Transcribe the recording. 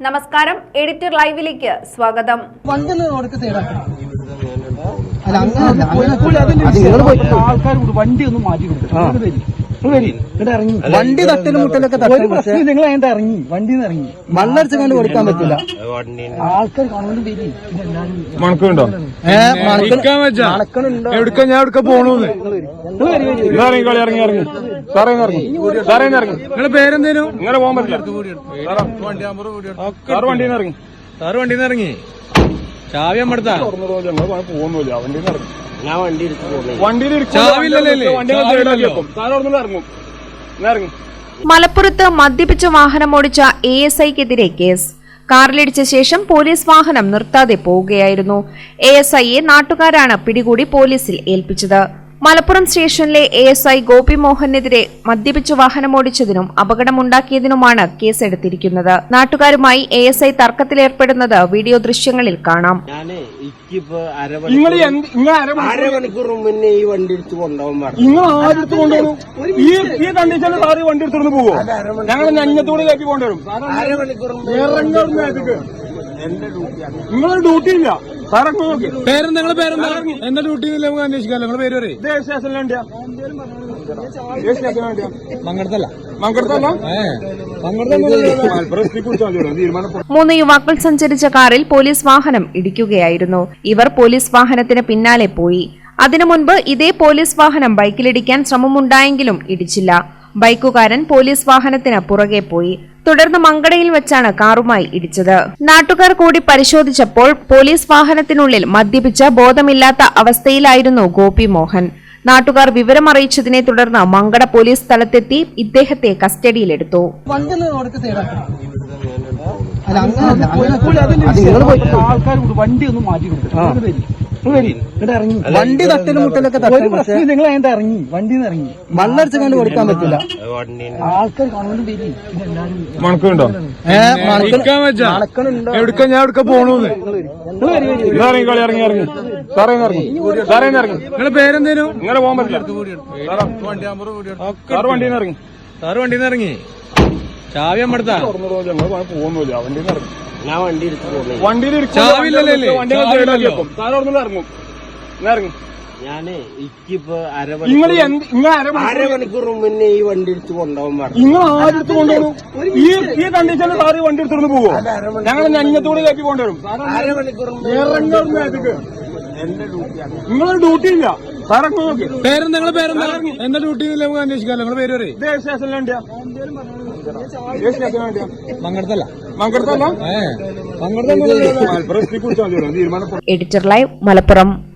നമസ്കാരം എഡിറ്റർ ലൈവിലേക്ക് സ്വാഗതം. ആൾക്കാർ വണ്ടി ഒന്ന് മാറ്റി ഇറങ്ങി. വണ്ടി തട്ടലും മുട്ടലൊക്കെ ഒരു പ്രശ്നം നിങ്ങൾ അതിന്റെ ഇറങ്ങി. വണ്ടിയിൽ നിന്ന് ഇറങ്ങി. മണ്ണടിച്ച് കണ്ട് കൊടുക്കാൻ പറ്റില്ല. ആൾക്കാർ കാണുന്നത് വരി മണക്കുണ്ടോ? എവിടുക്ക ഞാൻ എവിടുക്ക പോണൂന്ന്? ഇറങ്ങി കളി ഇറങ്ങി ഇറങ്ങി. സാറേ ഇറങ്ങി. സാറേ ഇറങ്ങി. നിങ്ങളെ പേരെന്തേലും പോകാൻ പറ്റില്ല. സാറ്. വണ്ടിയിൽ ഇറങ്ങി സാറ് വണ്ടിയിൽ നിന്ന് ഇറങ്ങി. ചാവി അമ്മടുത്താ പോകുന്നില്ല വണ്ടിയിൽ ഇറങ്ങി. ഞാൻ വണ്ടി എടുത്ത് പോകുന്നത് വണ്ടിയിൽ ചാവില്ലല്ലേ? ചാവില്ലല്ലോ. സാറ് അവിടെ നിന്ന് ഇറങ്ങും. ഇന്ന് ഇറങ്ങി. മലപ്പുറത്ത് മദ്യപിച്ച് വാഹനമോടിച്ച എ എസ് ഐക്കെതിരെ കേസ്. കാറിലിടിച്ച ശേഷം പോലീസ് വാഹനം നിർത്താതെ പോവുകയായിരുന്നു. എ എസ് ഐയെ നാട്ടുകാരാണ് പിടികൂടി പോലീസിൽ ഏൽപ്പിച്ചത്. മലപ്പുറം സ്റ്റേഷനിലെ എ എസ് ഐ ഗോപി മോഹനെതിരെ മദ്യപിച്ച് വാഹനമോടിച്ചതിനും അപകടമുണ്ടാക്കിയതിനുമാണ് കേസെടുത്തിരിക്കുന്നത്. നാട്ടുകാരുമായി എ എസ് ഐ തർക്കത്തിലേർപ്പെടുന്നത് വീഡിയോ ദൃശ്യങ്ങളിൽ കാണാം. ഞാൻ ഇക്കിപ്പോ നിങ്ങൾ അരമണിക്കൂർ മുന്നേ ഈ വണ്ടി എടുത്ത് കൊണ്ടുപോകാൻ ഈ ഈ കണ്ടീഷനിൽ സാറ് വണ്ടി എടുത്തോണ്ട് പോവോ? ഞങ്ങൾ കയറ്റി കൊണ്ടുവരും. ഡ്യൂട്ടി ഇല്ല പേരെന്താ? നിങ്ങളെ പേരെന്താ? എന്താ ഡ്യൂട്ടി നമുക്ക് അന്വേഷിക്കാം നിങ്ങളെ പേര് പറയും. മൂന്ന് യുവാക്കൾ സഞ്ചരിച്ച കാറിൽ പോലീസ് വാഹനം ഇടിക്കുകയായിരുന്നു. ഇവർ പോലീസ് വാഹനത്തിന് പിന്നാലെ പോയി. അതിനു മുൻപ് ഇതേ പോലീസ് വാഹനം ബൈക്കിലിടിക്കാൻ ശ്രമമുണ്ടായെങ്കിലും ഇടിച്ചില്ല. ബൈക്കുകാരൻ പോലീസ് വാഹനത്തിന് പുറകെ പോയി. തുടർന്ന് മങ്കടയിൽ വെച്ചാണ് കാറുമായി ഇടിച്ചത്. നാട്ടുകാർ കൂടി പരിശോധിച്ചപ്പോൾ പോലീസ് വാഹനത്തിനുള്ളിൽ മദ്യപിച്ച ബോധമില്ലാത്ത അവസ്ഥയിലായിരുന്നു ഗോപി മോഹൻ. നാട്ടുകാർ വിവരമറിയിച്ചതിനെ തുടർന്ന് മങ്കട പോലീസ് സ്ഥലത്തെത്തി ഇദ്ദേഹത്തെ കസ്റ്റഡിയിലെടുത്തു. ആൾക്കാർ വണ്ടി ഒന്ന് മാറ്റി വണ്ടി തട്ടലും മുട്ടലൊക്കെ ഒരു തട്ടും പ്രശ്നം നിങ്ങൾ അതിന്റെ ഇറങ്ങി. വണ്ടിയിൽ നിന്ന് ഇറങ്ങി. മണ്ണടിച്ച് കണ്ട് കൊടുക്കാൻ പറ്റില്ല. വണ്ടി ആൾക്കാർ മണക്കുണ്ടോ. എവിടുക്ക ഞാൻ എവിടുക്ക പോണൂന്ന്? ഇറങ്ങി കളി ഇറങ്ങി ഇറങ്ങി. സാറേ ഇങ്ങ് ഇറങ്ങി. സാറേ ഇങ്ങ് ഇറങ്ങി. നിങ്ങളെ പേരെന്തേനു? നിങ്ങളെ പോകാൻ പറ്റില്ല. വണ്ടി ഇറങ്ങി. സാറ് വണ്ടിയിൽ നിന്ന് ഇറങ്ങി. ചാവി അമ്മടുത്താ ഞങ്ങൾ പോകുന്നില്ല. ഇറങ്ങി ഞാൻ വണ്ടി എടുത്ത് പോകുന്നത് വണ്ടിയിൽ ചാവില്ലല്ലേ? ചാവില്ലല്ലോ. സാറ് അവിടെ നിന്ന് ഇറങ്ങും. ഇന്ന് ഇറങ്ങി? ഞാൻ ഇക്കിപ്പോ നിങ്ങൾ അരമണിക്കൂർ നിങ്ങൾ അരമണിക്കൂർ അരമണിക്കൂർ മുന്നേ ഈ വണ്ടി എടുത്ത് കൊണ്ടുപോകാൻ പറഞ്ഞു. നിങ്ങൾ ആരെടുത്ത് കൊണ്ടുവരും. ഈ ഈ കണ്ടീഷനിൽ സാറ് വണ്ടി പോവോ? ഞങ്ങൾ ഞഞ്ഞത്തോട് കയറ്റി കൊണ്ടുവരും. അരമണിക്കൂർ എന്റെ ഡ്യൂട്ടിയാണ്. നിങ്ങളൊരു ഡ്യൂട്ടി ഇല്ല. സാറെ നോക്കി. പേരെന്താ? നിങ്ങളെ പേരെന്താ? എന്താ ഡ്യൂട്ടി? നമുക്ക് അന്വേഷിക്കാമല്ലോ. നിങ്ങളെ പേര് പറയും. ഇതേ സ്റ്റേഷനിൽ എഡിറ്റർ ലൈവ് മലപ്പുറം.